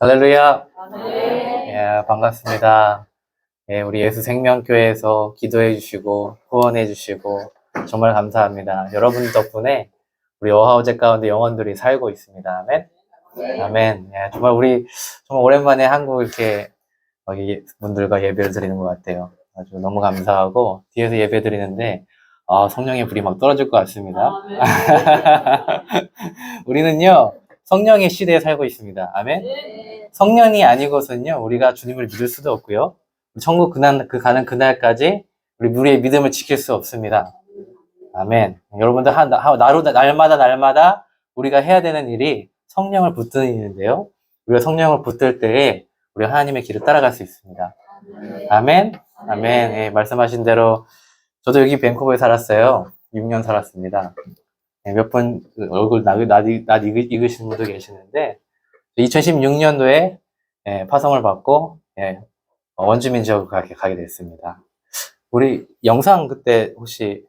할렐루야. 네. 예, 반갑습니다. 예, 우리 예수 생명교회에서 기도해 주시고 후원해 주시고 정말 감사합니다. 여러분 덕분에 우리 어하우제 가운데 영혼들이 살고 있습니다. 아멘. 아멘. 예, 정말 우리 정말 오랜만에 한국 이렇게 여기 분들과 예배를 드리는 것 같아요. 아주 너무 감사하고 뒤에서 예배 드리는데 아, 성령의 불이 막 떨어질 것 같습니다. 우리는요 성령의 시대에 살고 있습니다. 아멘. 성년이 아니고선요 우리가 주님을 믿을 수도 없고요 천국 그날 그 가는 그날까지 우리 우리의 믿음을 지킬 수 없습니다. 아멘. 여러분들 한 하- 나로 날마다 날마다 우리가 해야 되는 일이 성령을 붙드는 일인데요. 우리가 성령을 붙들 때에 우리 하나님의 길을 따라갈 수 있습니다. 아멘. 아멘. 예, 말씀하신 대로 저도 여기 밴쿠버에 살았어요. 6년 살았습니다. 예, 몇분 얼굴 낯, 낯, 낯 익으- 익으신 분도 계시는데 2016년도에 예, 파송을 받고 예, 원주민 지역을 가게, 가게 됐습니다. 우리 영상 그때 혹시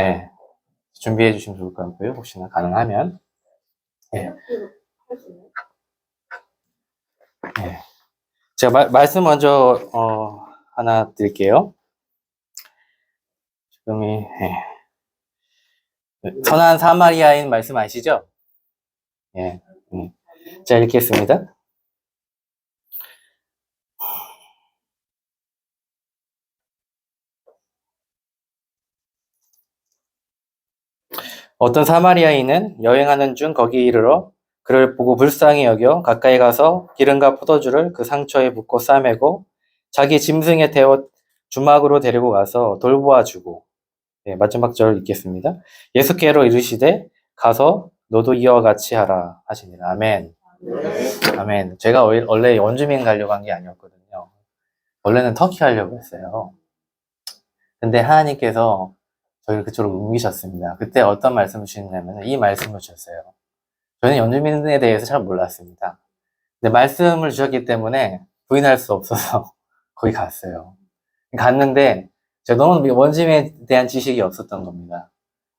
예, 준비해 주시면 좋을 것 같고요. 혹시나 가능하면 예. 예. 제가 말, 말씀 먼저 어, 하나 드릴게요. 지금이 예. 선한 사마리아인 말씀 아시죠? 예. 음. 자, 읽겠습니다. 어떤 사마리아인은 여행하는 중 거기 이르러 그를 보고 불쌍히 여겨 가까이 가서 기름과 포도주를 그 상처에 붓고 싸매고 자기 짐승에 태워 주막으로 데리고 가서 돌보아 주고 예, 마지막 절 읽겠습니다. 예수께로 이르시되 가서 너도 이와 같이 하라 하십니다. 아멘. 아멘. 제가 원- 원래 원주민 가려고 한 게 아니었거든요. 원래는 터키 하려고 했어요. 근데 하나님께서 저희를 그쪽으로 옮기셨습니다. 그때 어떤 말씀을 주셨냐면 이 말씀을 주셨어요. 저는 원주민에 대해서 잘 몰랐습니다. 근데 말씀을 주셨기 때문에 부인할 수 없어서 거기 갔어요. 갔는데 제가 너무 원주민에 대한 지식이 없었던 겁니다.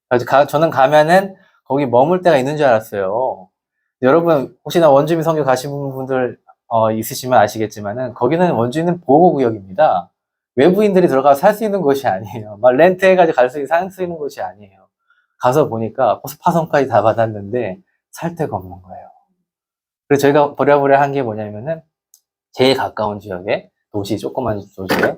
그래서 가- 저는 가면은 거기 머물 때가 있는 줄 알았어요. 여러분 혹시나 원주민 선교 가신 분들 어, 있으시면 아시겠지만은 거기는 원주민 보호구역입니다. 외부인들이 들어가서 살 수 있는 곳이 아니에요. 막 렌트해가지고 갈 수, 살수 있는 곳이 아니에요. 가서 보니까 파송까지 다 받았는데 살 데가 없는 거예요. 그래서 저희가 버려버려 한 게 뭐냐면은 제일 가까운 지역에 도시, 조그만 도시에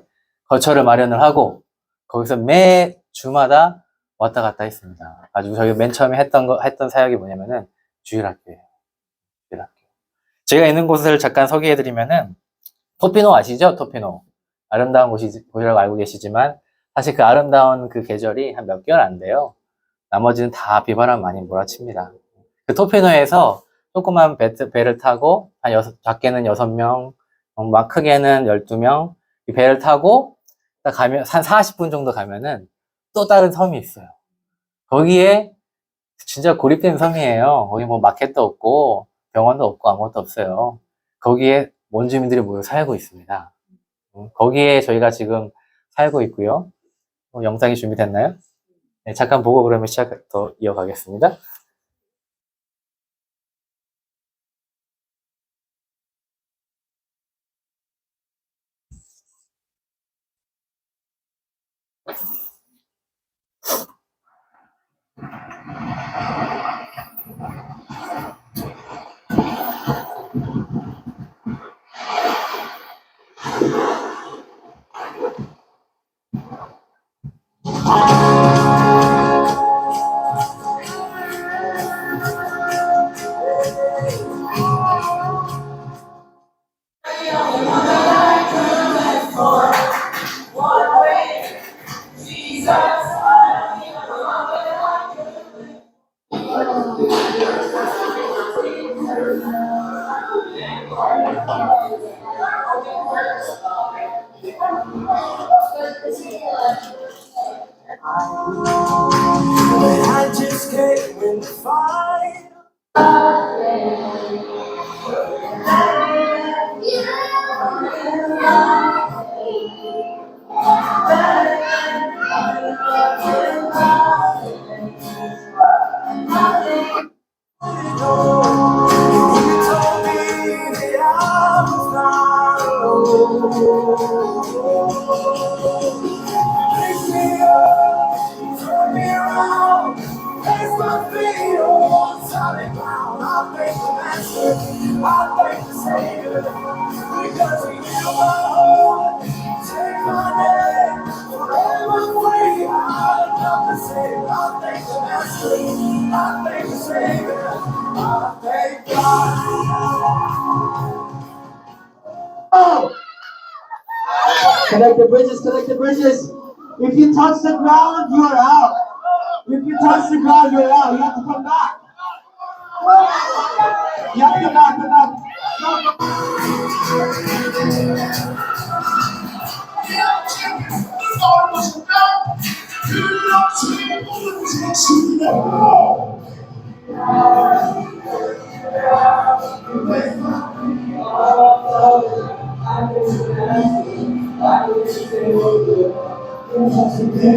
거처를 마련을 하고 거기서 매 주마다 왔다 갔다 했습니다. 아주 저희 맨 처음에 했던 거, 했던 사역이 뭐냐면은 주일학교예요. 주일학교. 제가 있는 곳을 잠깐 소개해 드리면은 토피노 아시죠? 토피노. 아름다운 곳이, 곳이라고 알고 계시지만 사실 그 아름다운 그 계절이 한 몇 개월 안 돼요. 나머지는 다 비바람 많이 몰아칩니다. 그 토피노에서 조그만 배, 배를 타고 한 여섯, 작게는 여섯 명, 어, 막 크게는 12명 이 배를 타고 딱 가면 한 40분 정도 가면은 또 다른 섬이 있어요. 거기에 진짜 고립된 섬이에요. 거기 뭐 마켓도 없고 병원도 없고 아무것도 없어요. 거기에 원주민들이 모여 살고 있습니다. 음, 거기에 저희가 지금 살고 있고요. 어, 영상이 준비됐나요? 네, 잠깐 보고 그러면 시작 더 이어가겠습니다. Down. I thank the Master. I thank the Savior. Because He healed my heart. Take my name. Forever free. I love the Savior. I thank the Master. I thank the Savior. I thank God. Oh! Connect the bridges, connect the bridges. If you touch the ground, you are out. If you touch the ground, you're out. You have to come back. You have to come back, come back. Going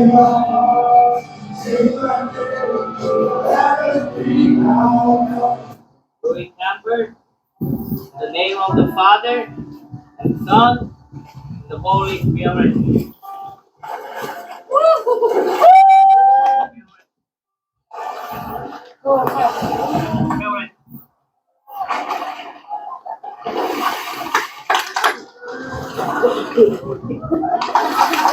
number, in the name of the Father, and Son, and the Holy Spirit. Spirit.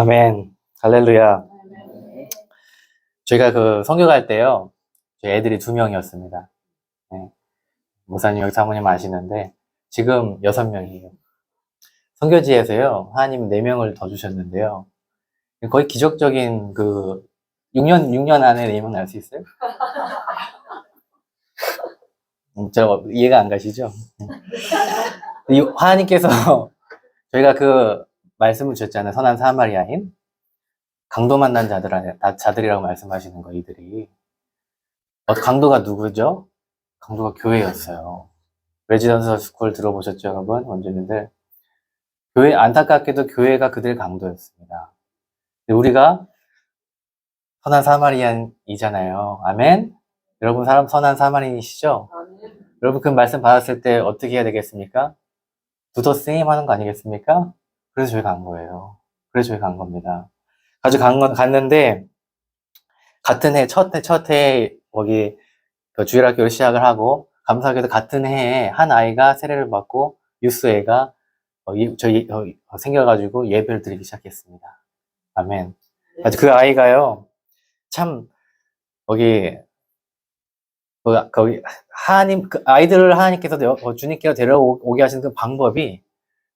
아멘. 할렐루야. 저희가 그 성교 갈 때요. 저희 애들이 두 명이었습니다. 네. 목사님 여기 사모님 아시는데 지금 여섯 명이에요. 성교지에서요. 하나님 네 명을 더 주셨는데요. 거의 기적적인 그 6년 6년 안에 네 명 날 수 있어요? 음, 저 이해가 안 가시죠? 이 하나님께서 저희가 그 말씀을 주셨잖아요. 선한 사마리아인 강도 만난 자들 자들이라고 말씀하시는 거 이들이 어, 강도가 누구죠? 강도가 교회였어요. 레지던스 스쿨 들어보셨죠, 여러분? 원주민들 교회 안타깝게도 교회가 그들 강도였습니다. 우리가 선한 사마리안이잖아요. 아멘. 여러분 사람 선한 사마리안이시죠? 여러분 그 말씀 받았을 때 어떻게 해야 되겠습니까? 두더 세임 하는 거 아니겠습니까? 그래서 저희 간 거예요. 그래서 저희 간 겁니다. 가지고 간 건, 갔는데, 같은 해, 첫 해, 첫 해, 거기, 그 주일학교를 시작을 하고, 감사하게도 같은 해에 한 아이가 세례를 받고, 유스 애가, 어, 예- 저희, 어, 생겨가지고 예배를 드리기 시작했습니다. 아멘. 아주 그 아이가요, 참, 거기, 그, 거기, 하나님, 그 아이들을 하나님께서, 여- 어, 주님께서 데려오게 하시는 그 방법이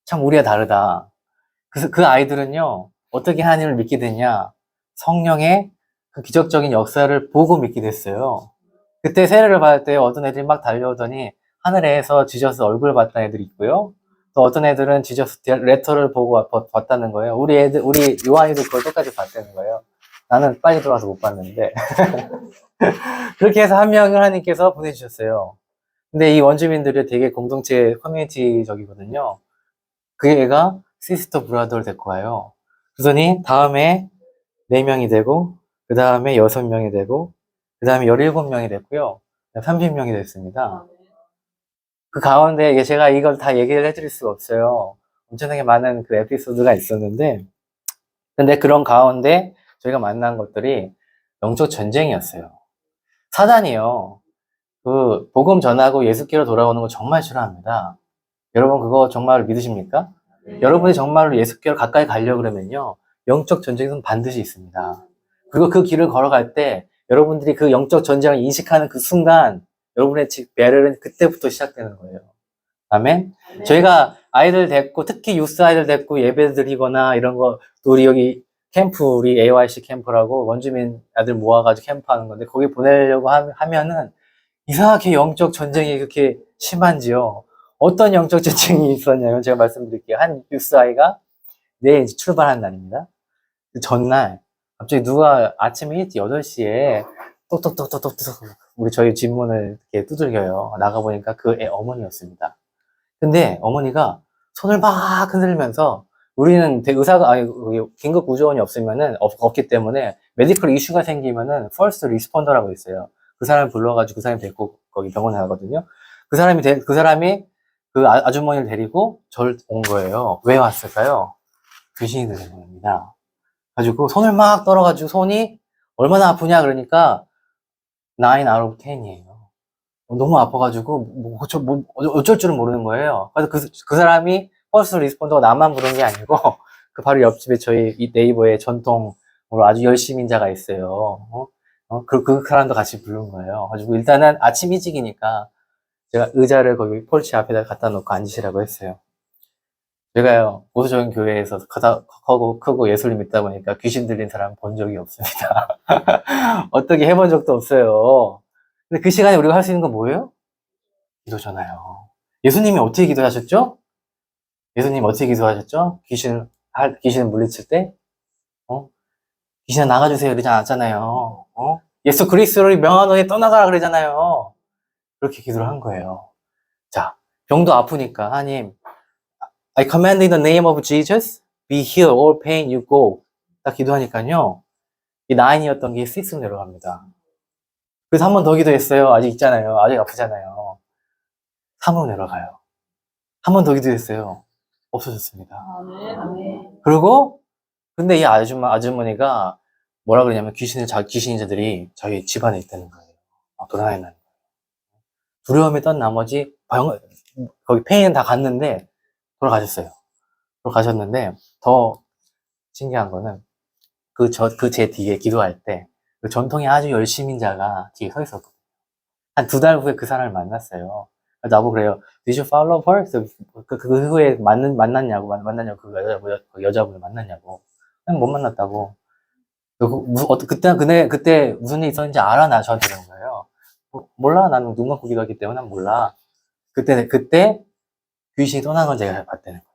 참 우리와 다르다. 그래서 그 아이들은요, 어떻게 하나님을 믿게 됐냐? 성령의 그 기적적인 역사를 보고 믿게 됐어요. 그때 세례를 받을 때 어떤 애들이 막 달려오더니 하늘에서 지저스 얼굴 봤다는 애들이 있고요. 또 어떤 애들은 지저스 레터를 보고 봤- 봤다는 거예요. 우리 애들, 우리 요한이도 그걸 똑같이 봤다는 거예요. 나는 빨리 들어와서 못 봤는데. 그렇게 해서 한 명을 하나님께서 보내주셨어요. 근데 이 원주민들이 되게 공동체 커뮤니티적이거든요. 그 애가 시스터 브라더를 데리고 와요. 그러더니 다음에 4명이 되고, 그 다음에 6명이 되고, 그 다음에 17명이 됐고요. 30명이 됐습니다. 그 가운데 이게 제가 이걸 다 얘기를 해드릴 수가 없어요. 엄청나게 많은 그 에피소드가 있었는데, 근데 그런 가운데 저희가 만난 것들이 영적 전쟁이었어요. 사단이요. 그 복음 전하고 예수께로 돌아오는 거 정말 싫어합니다. 여러분 그거 정말 믿으십니까? 여러분이 정말로 예수께로 가까이 가려고 그러면요. 영적 전쟁은 반드시 있습니다. 그리고 그 길을 걸어갈 때 여러분들이 그 영적 전쟁을 인식하는 그 순간 여러분의 배럴은 그때부터 시작되는 거예요. 아멘? 저희가 아이들 데리고 특히 유스 아이들 데리고 예배 드리거나 이런 거, 또 우리 여기 캠프, 우리 AYC 캠프라고 원주민 아들 모아가지고 캠프하는 건데 거기 보내려고 하- 하면은 이상하게 영적 전쟁이 그렇게 심한지요. 어떤 영적 전쟁이 있었냐면 제가 말씀드릴게요. 한 유스 아이가 내일 출발하는 날입니다. 그 전날 갑자기 누가 아침에 일찍 8시에 똑똑똑똑똑똑 우리 저희 집 문을 이렇게 두들겨요. 나가보니까 그 애 어머니였습니다. 근데 어머니가 손을 막 흔들면서 우리는 대- 의사가 아니 긴급 구조원이 없으면은 없, 없기 때문에 메디컬 이슈가 생기면은 퍼스트 리스폰더라고 있어요. 그 사람 불러가지고 그 사람이 데리고 거기 병원에 가거든요. 그 사람이 데- 그 사람이 그 아, 주머니를 데리고 저를 온 거예요. 왜 왔을까요? 귀신이 들린 겁니다. 가지고 손을 막 떨어가지고 손이 얼마나 아프냐 그러니까 9 out of 10이에요. 너무 아파가지고 뭐 어쩌, 뭐 어쩔 줄은 모르는 거예요. 그래서 그, 그 사람이 퍼스트 리스폰더가 나만 부른 게 아니고 그 바로 옆집에 저희 이 네이버에 전통으로 아주 열심인자가 있어요. 어? 어? 그, 그 사람도 같이 부른 거예요. 가지고 일단은 아침 일찍이니까 제가 의자를 거기 폴치 앞에다 갖다 놓고 앉으시라고 했어요. 제가요, 보수적인 교회에서 크다, 크고, 크고 예수를 믿다 보니까 귀신 들린 사람 본 적이 없습니다. 어떻게 해본 적도 없어요. 근데 그 시간에 우리가 할 수 있는 건 뭐예요? 기도잖아요. 예수님이 어떻게 기도하셨죠? 예수님 어떻게 기도하셨죠? 귀신을, 할- 귀신을 물리칠 때? 어? 귀신아 나가주세요. 이러지 않았잖아요. 어? 예수 그리스도를 명하노니 떠나가라 그러잖아요. 그렇게 기도를 한 거예요. 자, 병도 아프니까, 하나님, I command in the name of Jesus, be healed, all pain you go. 딱 기도하니까요. 이 나인이었던 게 씩씩 내려갑니다. 그래서 한 번 더 기도했어요. 아직 있잖아요. 아직 아프잖아요. 3으로 내려가요. 한 번 더 기도했어요. 없어졌습니다. 그리고, 근데 이 아줌마, 아주머니가 뭐라 그러냐면 귀신을, 자, 귀신자들이 자기 집안에 있다는 거예요. 막 돌아다닌다는 거예요. 두려움에 떤 나머지, 병, 거기 페인은 다 갔는데, 돌아가셨어요. 돌아가셨는데, 더 신기한 거는, 그 저, 그 제 뒤에 기도할 때, 그 전통의 아주 열심인 자가 뒤에 서 있었거든요. 한 두 달 후에 그 사람을 만났어요. 나보고 그래요. Did you follow her? 그래서 그, 그 후에 만났, 만났냐고, 만- 만났냐고, 그 여자, 그 여자분을 만났냐고. 그냥 못 만났다고. 그, 무- 어, 그때, 그때, 그때 무슨 일이 있었는지 알아? 나 저한테 그런 거예요. 뭐, 몰라. 나는 눈 감고 기도하기 때문에 난 몰라. 그때, 그때 귀신이 떠난 건 제가 봤다는 거예요.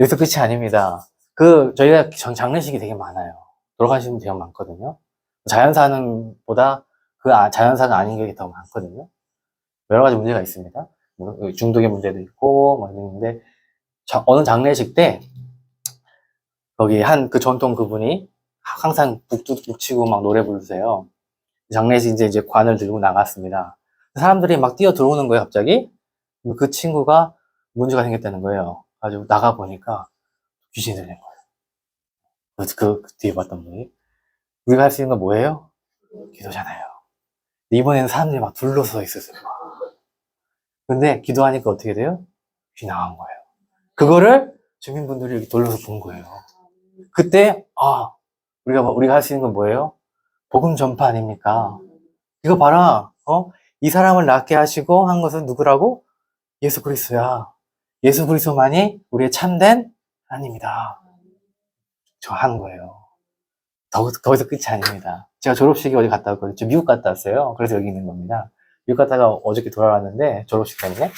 여기서 끝이 아닙니다. 그, 저희가 전- 장례식이 되게 많아요. 돌아가시는 분 되게 많거든요. 자연사는 보다 그 아- 자연사가 아닌 게 더 많거든요. 여러 가지 문제가 있습니다. 뭐 중독의 문제도 있고, 뭐 있는데, 자- 어느 장례식 때, 거기 한 그 전통 그분이 항상 북두 북 치고 막 노래 부르세요. 장례식 이제 이제 관을 들고 나갔습니다. 사람들이 막 뛰어 들어오는 거예요, 갑자기. 그 친구가 문제가 생겼다는 거예요. 가지고 나가 보니까 귀신이 들린 거예요. 그, 그 뒤에 봤던 분이. 우리가 할 수 있는 건 뭐예요? 기도잖아요. 이번에는 사람들이 막 둘러서 있었어요. 막. 근데 기도하니까 어떻게 돼요? 귀 나간 거예요. 그거를 주민분들이 이렇게 돌려서 본 거예요. 그때, 아, 우리가, 우리가 할 수 있는 건 뭐예요? 복음 전파 아닙니까? 이거 봐라, 어? 이 사람을 낫게 하시고 한 것은 누구라고? 예수 그리스도야. 예수 그리스도만이 우리의 참된 하나님이다. 저 하는 거예요. 더, 거기서 끝이 아닙니다. 제가 졸업식에 어디 갔다 왔거든요. 저 미국 갔다 왔어요. 그래서 여기 있는 겁니다. 미국 갔다가 어저께 돌아왔는데 졸업식 때문에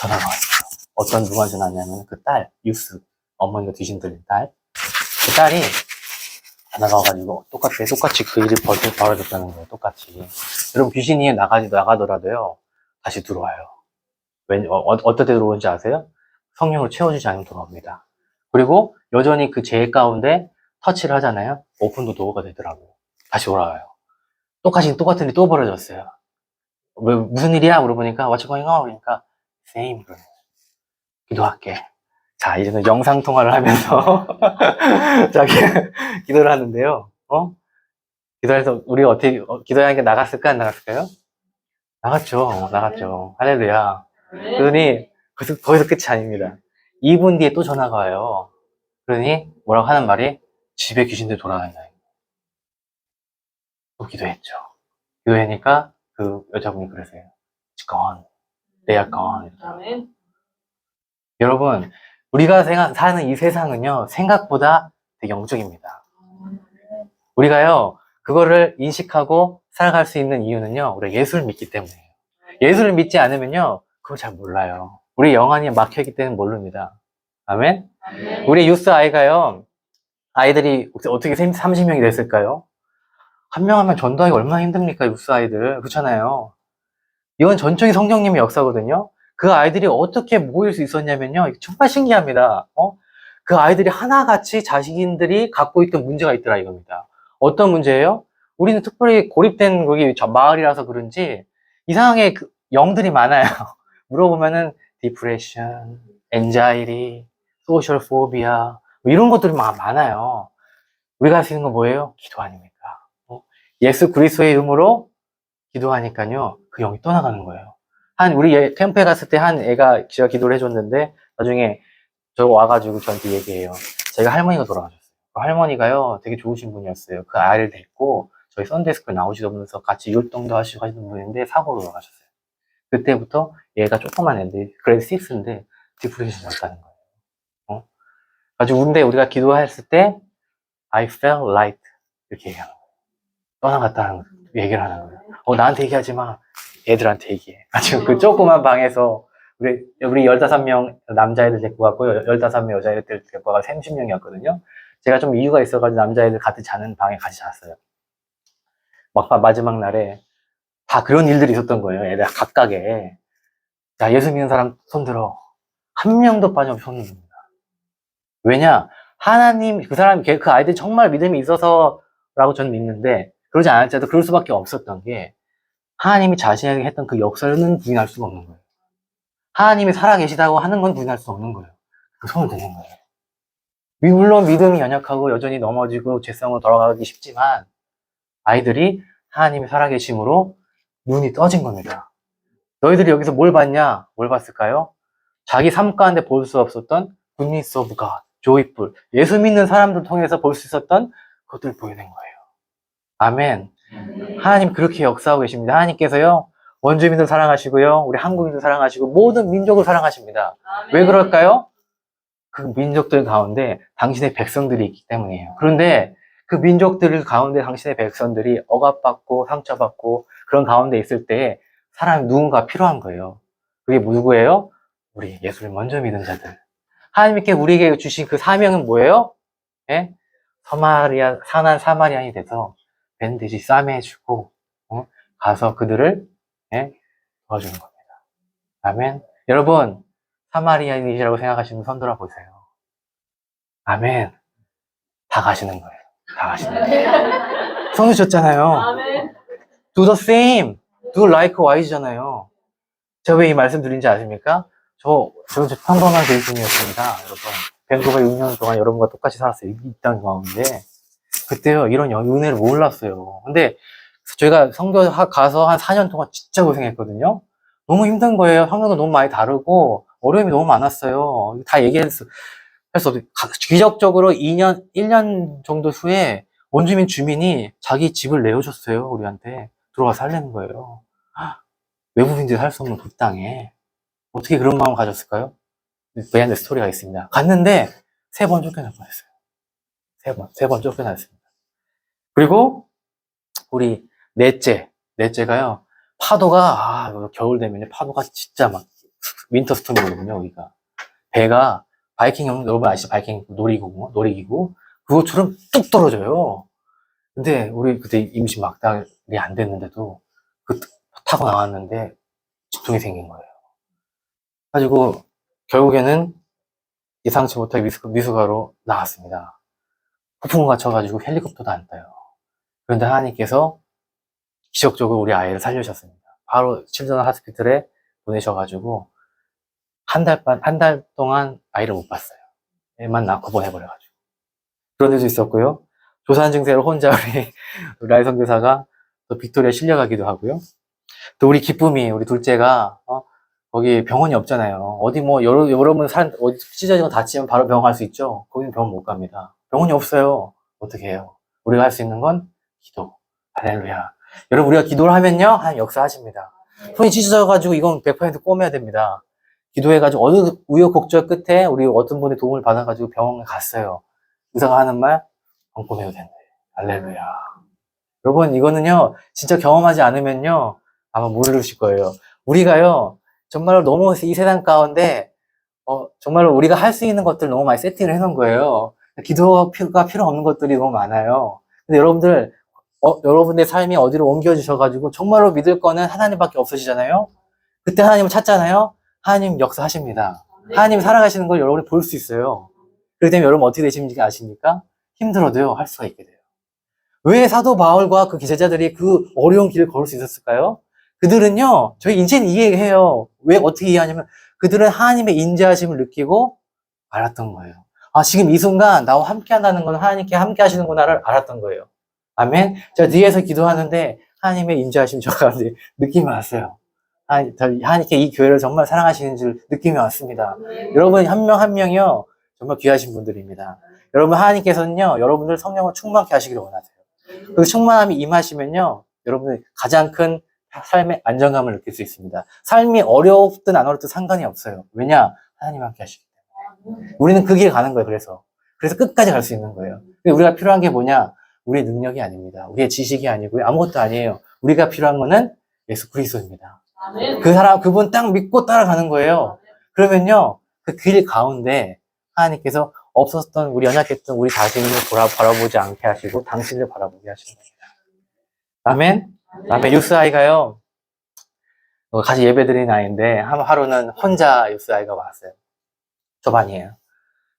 전화가 왔어요. 어떤 누가 전화 왔냐면 그 딸, 유스, 어머니가 귀신 들린 딸. 그 딸이 전화가 와가지고 똑같아, 똑같이 그 일이 벌- 벌어졌다는 거예요. 똑같이. 여러분 귀신이 나가지 나가더라도요 다시 들어와요. 왜 어, 어, 어떨 때 들어오는지 아세요? 성령을 채워주지 않으면 돌아옵니다. 그리고 여전히 그 죄 가운데 터치를 하잖아요. 오픈도 도어가 되더라고요. 다시 돌아와요. 똑같이 똑같은 일이 또 벌어졌어요. 왜 무슨 일이야? 물어보니까 What's going on? 그러니까 Same. 기도할게. 자, 이제는 영상 통화를 하면서 자기 기도를 하는데요. 어? 기도해서 우리가 어떻게 어, 기도하는 게 나갔을까 안 나갔을까요? 나갔죠. 나갔죠. 할렐루야. 그러더니 거기서, 거기서 끝이 아닙니다. 2분 뒤에 또 전화가 와요. 그러니 뭐라고 하는 말이 집에 귀신들 돌아다닌다. 또 기도했죠. 기도하니까 그 여자분이 그러세요. It's gone. They are gone. 여러분, 우리가 생각, 사는 이 세상은요, 생각보다 되게 영적입니다. 우리가요, 그거를 인식하고 살아갈 수 있는 이유는요, 우리가 예수를 믿기 때문이에요. 예수를 믿지 않으면요, 그걸 잘 몰라요. 우리 영안이 막혀있기 때문에 모릅니다. 아멘? 우리 유스 아이가요, 아이들이 어떻게 30명이 됐을까요? 한명한명 전도하기 얼마나 힘듭니까, 유스 아이들. 그렇잖아요. 이건 전적인 성령님의 역사거든요. 그 아이들이 어떻게 모일 수 있었냐면요. 정말 신기합니다. 어? 그 아이들이 하나같이 자신들이 갖고 있던 문제가 있더라 이겁니다. 어떤 문제예요? 우리는 특별히 고립된 거기 저 마을이라서 그런지 이상하게 그 영들이 많아요. 물어보면은 디프레션, 엔자이리, 소셜 포비아 뭐 이런 것들이 막 많아요. 우리가 할 수 있는 건 뭐예요? 기도 아닙니까? 어? 예수 그리스도의 이름으로 기도하니까요. 그 영이 떠나가는 거예요. 한 우리 예- 캠프에 갔을 때 한 애가 제가 기도를 해줬는데 나중에 저 와가지고 저한테 얘기해요. 제가 할머니가 돌아가셨어요. 그 할머니가요 되게 좋으신 분이었어요. 그 아이를 데리고 저희 썬데스크에 나오지도 않으면서 같이 율동도 하시고 하시는 분인데 사고로 돌아가셨어요. 그때부터 얘가 조그만 애인데 그래도 6인데 디프레션이 왔다는 거예요. 어? 가지고 근데 우리가 기도했을 때 I felt light 이렇게 얘기하는 거예요. 떠나갔다는 얘기를 하는 거예요. 어 나한테 얘기하지 마. 애들한테 얘기해. 아, 지금 그 조그만 방에서 우리, 우리 15명 남자애들 데리고 갔고요. 15명 여자애들 데리고 가서 30명이었거든요. 제가 좀 이유가 있어가지고 남자애들 같이 자는 방에 같이 잤어요. 막판 마지막 날에 다 그런 일들이 있었던 거예요. 애들 각각에. 자, 예수 믿는 사람 손 들어. 한 명도 빠짐없이 손 듭니다. 왜냐? 하나님, 그 사람, 걔- 그 아이들이 정말 믿음이 있어서라고 저는 믿는데, 그러지 않았자도 그럴 수밖에 없었던 게, 하나님이 자신에게 했던 그 역사는 부인할 수가 없는 거예요. 하나님이 살아계시다고 하는 건 부인할 수 없는 거예요. 그 손을 드는 거예요. 미- 물론 믿음이 연약하고 여전히 넘어지고 죄성으로 돌아가기 쉽지만 아이들이 하나님이 살아계심으로 눈이 떠진 겁니다. 너희들이 여기서 뭘 봤냐? 뭘 봤을까요? 자기 삶 가운데 볼 수 없었던 goodness of God, joyful. 예수 믿는 사람들 통해서 볼 수 있었던 것들을 보여낸 거예요. 아멘. 하나님 그렇게 역사하고 계십니다. 하나님께서요, 원주민들 사랑하시고요, 우리 한국인들 사랑하시고, 모든 민족을 사랑하십니다. 왜 그럴까요? 그 민족들 가운데 당신의 백성들이 있기 때문이에요. 그런데 그 민족들 가운데 당신의 백성들이 억압받고 상처받고 그런 가운데 있을 때 사람이 누군가 필요한 거예요. 그게 누구예요? 우리 예수를 먼저 믿은 자들. 하나님께 우리에게 주신 그 사명은 뭐예요? 예? 서마리아, 산한 사마리안이 돼서 밴드지 싸매주고, 어? 가서 그들을, 예? 도와주는 겁니다. 아멘. 여러분, 사마리아인이라고 생각하시는 손 들어 보세요. 아멘. 다 가시는 거예요. 다 가시는 거예요. 아멘. Do the same. Do likewise.잖아요. 제가 왜 이 말씀 드린지 아십니까? 저, 저, 저 평범한 그리스도인이었습니다. 여러분. 밴쿠버 6년 동안 여러분과 똑같이 살았어요. 이땅 가운데. 그때요, 이런 연- 은혜를 몰랐어요. 근데 저희가 성교 하- 가서 한 4년 동안 진짜 고생했거든요. 너무 힘든 거예요. 성경도 너무 많이 다르고, 어려움이 너무 많았어요. 다 얘기했어. 그래서 기적적으로 2년, 1년 정도 후에 원주민 주민이 자기 집을 내어줬어요. 우리한테. 들어가 살려는 거예요. 헉, 외국인들이 살 수 없는 그 땅에. 어떻게 그런 마음을 가졌을까요? 베안드 스토리가 있습니다. 갔는데 세 번 쫓겨날 뻔했어요. 세 번, 세 번 쫓겨났습니다. 그리고 우리 넷째, 넷째가요. 파도가 아 이거 겨울 되면 파도가 진짜 막 윈터 스톰이거든요. 여기가 배가 바이킹 여러분 아시죠? 바이킹 놀이기구, 놀이기구 그것처럼 뚝 떨어져요. 근데 우리 그때 임시 막달이 안 됐는데도 그 타고 나왔는데 집중이 생긴 거예요. 가지고 결국에는 예상치 못하게 미수, 미수가로 나왔습니다. 폭풍우가 쳐가지고 헬리콥터도 안 떠요. 그런데 하나님께서 기적적으로 우리 아이를 살려주셨습니다. 바로 칠전 하스피털에 보내셔가지고 한 달 반, 한 달 동안 아이를 못 봤어요. 애만 낳고 보내버려가지고. 그런 일도 있었고요. 조산 증세로 혼자 우리 라이 선교사가 또 빅토리아 실려가기도 하고요. 또 우리 기쁨이, 우리 둘째가, 어, 거기 병원이 없잖아요. 어디 뭐 여러 여러분 산 어디 찢어지고 다치면 바로 병원 갈 수 있죠. 거기는 병원 못 갑니다. 병원이 없어요. 어떻게 해요? 우리가 할 수 있는 건 기도. 할렐루야. 여러분 우리가 기도를 하면요 하나님 역사하십니다. 손이 찢어져가지고 이건 100% 꼬매야 됩니다. 기도해가지고 어느 우여곡절 끝에 우리 어떤 분의 도움을 받아가지고 병원에 갔어요. 의사가 하는 말, 안 꼬매도 된대. 할렐루야. 여러분, 이거는요, 진짜 경험하지 않으면요, 아마 모르실 거예요. 우리가요, 정말로 너무 이 세상 가운데, 어, 정말로 우리가 할 수 있는 것들 너무 많이 세팅을 해놓은 거예요. 기도가 필요 없는 것들이 너무 많아요. 근데 여러분들, 어, 여러분의 삶이 어디로 옮겨주셔가지고, 정말로 믿을 거는 하나님밖에 없으시잖아요? 그때 하나님을 찾잖아요? 하나님 역사하십니다. 하나님 살아가시는 걸 여러분이 볼 수 있어요. 그렇기 때문에 여러분 어떻게 되시는지 아십니까? 힘들어도요, 할 수가 있게 돼요. 왜 사도 바울과 그 기자들이 그 어려운 길을 걸을 수 있었을까요? 그들은요, 저희 인제는 이해해요. 왜 어떻게 이해하냐면, 그들은 하나님의 인자하심을 느끼고 알았던 거예요. 아, 지금 이 순간 나와 함께 한다는 건 하나님께 함께 하시는구나를 알았던 거예요. 아멘. 제가 뒤에서 기도하는데 하나님의 인자하심 저 가운데 느낌이 왔어요. 하나님, 하나님께 이 교회를 정말 사랑하시는 줄 느낌이 왔습니다. 여러분 한 명 한 명이요 정말 귀하신 분들입니다. 여러분 하나님께서는요 여러분들 성령을 충만케 하시기를 원하세요. 그 충만함이 임하시면요 여러분들 가장 큰 삶의 안정감을 느낄 수 있습니다. 삶이 어렵든 안 어렵든 상관이 없어요. 왜냐 하나님 함께 하시기 때문에 우리는 그 길에 가는 거예요. 그래서 그래서 끝까지 갈 수 있는 거예요. 우리가 필요한 게 뭐냐 우리의 능력이 아닙니다. 우리의 지식이 아니고요 아무것도 아니에요. 우리가 필요한 거는 예수 그리스도입니다. 그 사람, 그분 딱 믿고 따라가는 거예요. 그러면요, 그 길 가운데 하나님께서 없었던, 우리 연약했던 우리 자신을 돌아, 바라보지 않게 하시고 당신을 바라보게 하시는 겁니다. 아멘? 아멘. 유스 아이가요, 어, 같이 예배 드리는 아이인데, 한 하루는 혼자 유스 아이가 왔어요. 저반이에요.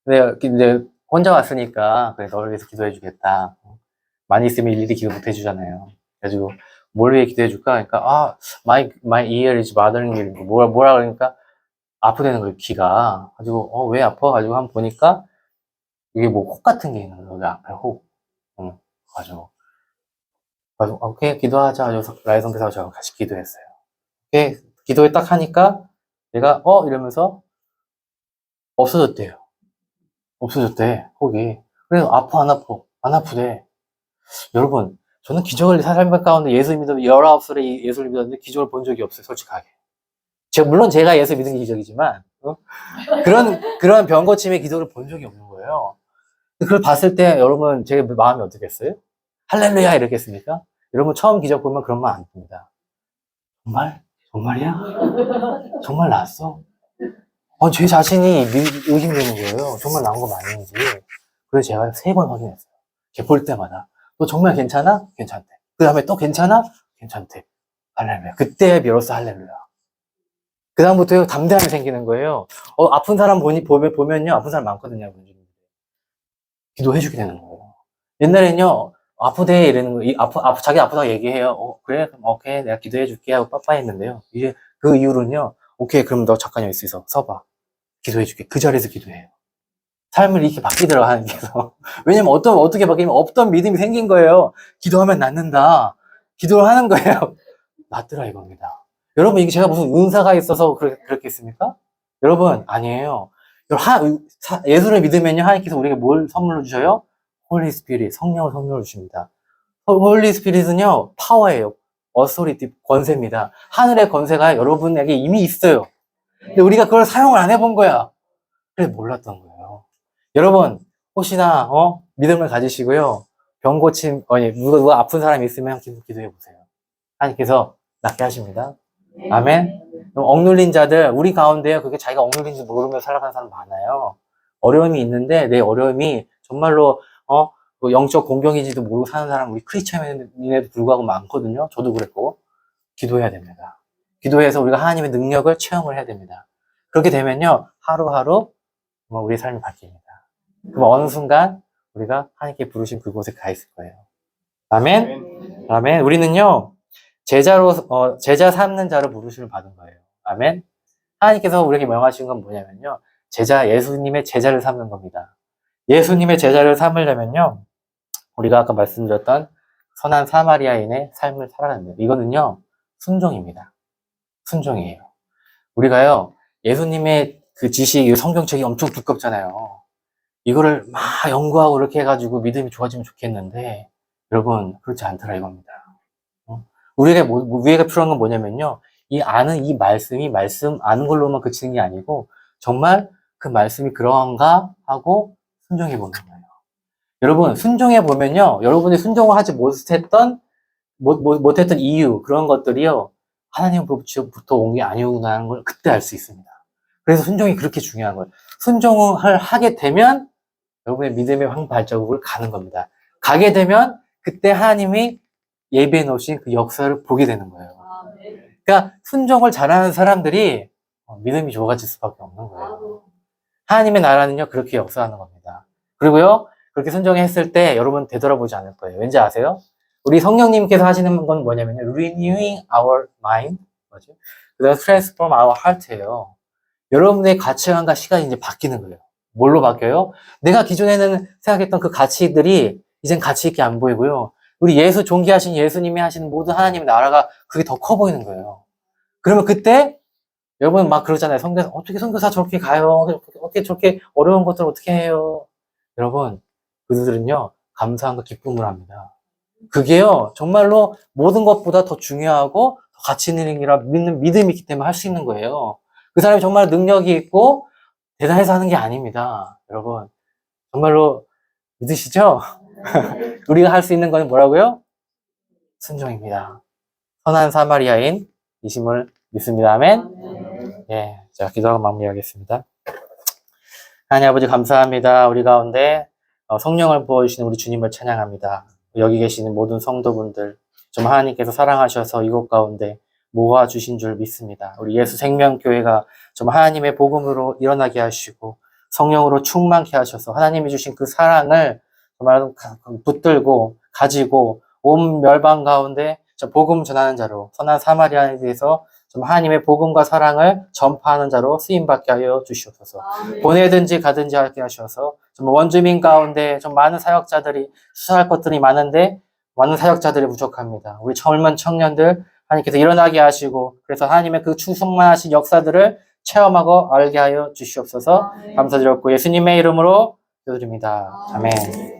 근데, 근데 혼자 왔으니까, 그래, 너를 위해서 기도해 주겠다. 많이 있으면 일일이 기도 못 해주잖아요. 그래가지고, 뭘 위해 기도해 줄까? 그러니까, 아, my, my ear is bothering me. 뭐라, 뭐라 그러니까, 아프다는 거예요, 귀가. 가지고, 어, 왜 아파? 가지고 한번 보니까, 이게 뭐, 혹 같은 게 있는 거예요, 여기 앞에 혹. 응, 가지고. 가지고, 오케이, 기도하자. 가지고, 라이 선교사와 저랑 같이 기도했어요. 오케이, 기도에 딱 하니까, 얘가, 어? 이러면서, 없어졌대요. 없어졌대, 혹이. 그래서, 아파, 안 아파? 안 아프대. 여러분, 저는 기적을 삶 가운데 예수 믿어 19살에 예수를 믿었는데 기적을 본 적이 없어요, 솔직하게. 제가, 물론 제가 예수 믿은 게 기적이지만, 어? 그런, 그런 병 고침의 기적을 본 적이 없는 거예요. 그걸 봤을 때 여러분, 제 마음이 어떻겠어요? 할렐루야! 이랬겠습니까? 여러분, 처음 기적 보면 그런 마음 안 듭니다. 정말? 정말이야? 정말 나았어? 어, 제 자신이 미- 의심되는 거예요. 정말 나온 거 맞는지. 그래서 제가 세 번 확인했어요. 걔볼 때마다. 너 정말 괜찮아? 괜찮대. 그 다음에 또 괜찮아? 괜찮대. 할렐루야. 그때 비로소 할렐루야. 그 다음부터 담대함이 생기는 거예요. 어, 아픈 사람 보니, 보면, 보면요. 아픈 사람 많거든요. 기도해주게 되는 거예요. 옛날에는요. 아프대 이러는 거, 이 아프, 아프, 자기 아프다고 얘기해요. 어, 그래? 그럼 오케이. 내가 기도해줄게 하고 빠빠이 했는데요. 이제 그 이후로는요. 오케이. 그럼 너 잠깐 여기 있어. 서봐. 기도해줄게. 그 자리에서 기도해요. 삶을 이렇게 바뀌더라고, 하나님께서. 왜냐면 어떤, 어떻게 바뀌면 없던 믿음이 생긴 거예요. 기도하면 낫는다. 기도를 하는 거예요. 낫더라, 이겁니다. 여러분, 이게 제가 무슨 은사가 있어서 그렇, 그렇겠습니까? 여러분, 아니에요. 하, 사- 예수를 믿으면요, 하나님께서 우리에게 뭘 선물로 주셔요? 홀리 스피릿, 성령을 선물로 주십니다. 홀리 스피릿은요, 파워예요. 어소리티, 권세입니다. 하늘의 권세가 여러분에게 이미 있어요. 근데 우리가 그걸 사용을 안 해본 거야. 그래서 몰랐던 거예요. 여러분, 혹시나, 어, 믿음을 가지시고요. 병 고침, 아니, 누가, 누가 아픈 사람이 있으면 기도, 기도해 보세요. 하나님께서 낫게 하십니다. 아멘. 그럼 억눌린 자들, 우리 가운데 그게 자기가 억눌린지 모르면서 살아가는 사람 많아요. 어려움이 있는데, 내 어려움이 정말로, 어, 그 영적 공경인지도 모르고 사는 사람, 우리 크리스천인에도 불구하고 많거든요. 저도 그랬고. 기도해야 됩니다. 기도해서 우리가 하나님의 능력을 체험을 해야 됩니다. 그렇게 되면요, 하루하루 우리의 삶이 바뀝니다. 그럼 어느 순간 우리가 하나님께 부르신 그곳에 가 있을 거예요. 아멘. 아멘. 우리는요 제자로 어, 제자 삼는 자로 부르심을 받은 거예요. 아멘. 하나님께서 우리에게 명하신 건 뭐냐면요, 제자 예수님의 제자를 삼는 겁니다. 예수님의 제자를 삼으려면요, 우리가 아까 말씀드렸던 선한 사마리아인의 삶을 거예요. 이거는요 순종입니다. 순종이에요. 우리가요, 예수님의 그 지식, 성경책이 엄청 두껍잖아요. 이거를 막 연구하고 이렇게 해가지고 믿음이 좋아지면 좋겠는데, 여러분, 그렇지 않더라 이겁니다. 어? 우리가, 뭐, 뭐, 우리가 필요한 건 뭐냐면요. 이 아는 이 말씀이 말씀 아는 걸로만 그치는 게 아니고, 정말 그 말씀이 그러한가 하고 순종해 보는 거예요. 여러분, 순종해 보면요. 여러분이 순종을 하지 못했던, 못했던 이유, 그런 것들이요. 하나님으로부터 온 게 아니구나 하는 걸 그때 알 수 있습니다. 그래서 순종이 그렇게 중요한 거예요. 순종을 하게 되면 여러분의 믿음의 황 발자국을 가는 겁니다. 가게 되면 그때 하나님이 예배해 놓으신 그 역사를 보게 되는 거예요. 그러니까 순종을 잘하는 사람들이 어, 믿음이 좋아질 수밖에 없는 거예요. 하나님의 나라는요 그렇게 역사하는 겁니다. 그리고요 그렇게 순종했을 때 여러분 되돌아보지 않을 거예요. 왠지 아세요? 우리 성령님께서 하시는 건 뭐냐면요 renewing our mind 뭐죠? 그다음 transform our heart예요. 여러분의 가치관과 시간이 이제 바뀌는 거예요. 뭘로 바뀌어요? 내가 기존에는 생각했던 그 가치들이 이젠 가치 있게 안 보이고요. 우리 예수 존귀하신 예수님이 하시는 모든 하나님의 나라가 그게 더 커 보이는 거예요. 그러면 그때 여러분 막 그러잖아요. 성교사 어떻게 성교사 저렇게 가요? 어떻게 저렇게 어려운 것들 어떻게 해요? 여러분 그들은요 감사함과 기쁨을 합니다. 그게요 정말로 모든 것보다 더 중요하고 더 가치 있는 일이라 믿는 믿음이 있기 때문에 할 수 있는 거예요. 그 사람이 정말 능력이 있고 대단해서 하는 게 아닙니다. 여러분 정말로 믿으시죠? 우리가 할 수 있는 건 뭐라고요? 순종입니다. 선한 사마리아인 이심을 믿습니다. 아멘. 예, 자 기도하고 마무리하겠습니다. 하나님 아버지 감사합니다. 우리 가운데 어, 성령을 부어주시는 우리 주님을 찬양합니다. 여기 계시는 모든 성도분들 좀 하나님께서 사랑하셔서 이곳 가운데 모아 주신 줄 믿습니다. 우리 예수 생명교회가 좀 하나님의 복음으로 일어나게 하시고 성령으로 충만케 하셔서 하나님이 주신 그 사랑을 정말 붙들고 가지고 온 멸방 가운데 저 복음 전하는 자로 선한 사마리아에 대해서 좀 하나님의 복음과 사랑을 전파하는 자로 쓰임 받게 하여 주시옵소서. 보내든지 가든지 하게 하셔서 좀 원주민 가운데 좀 많은 사역자들이 수사할 것들이 많은데 많은 사역자들이 부족합니다. 우리 젊은 청년들 하나님께서 일어나게 하시고 그래서 하나님의 그 충성만하신 역사들을 체험하고 알게 하여 주시옵소서. 감사드렸고 예수님의 이름으로 기도드립니다. 아멘.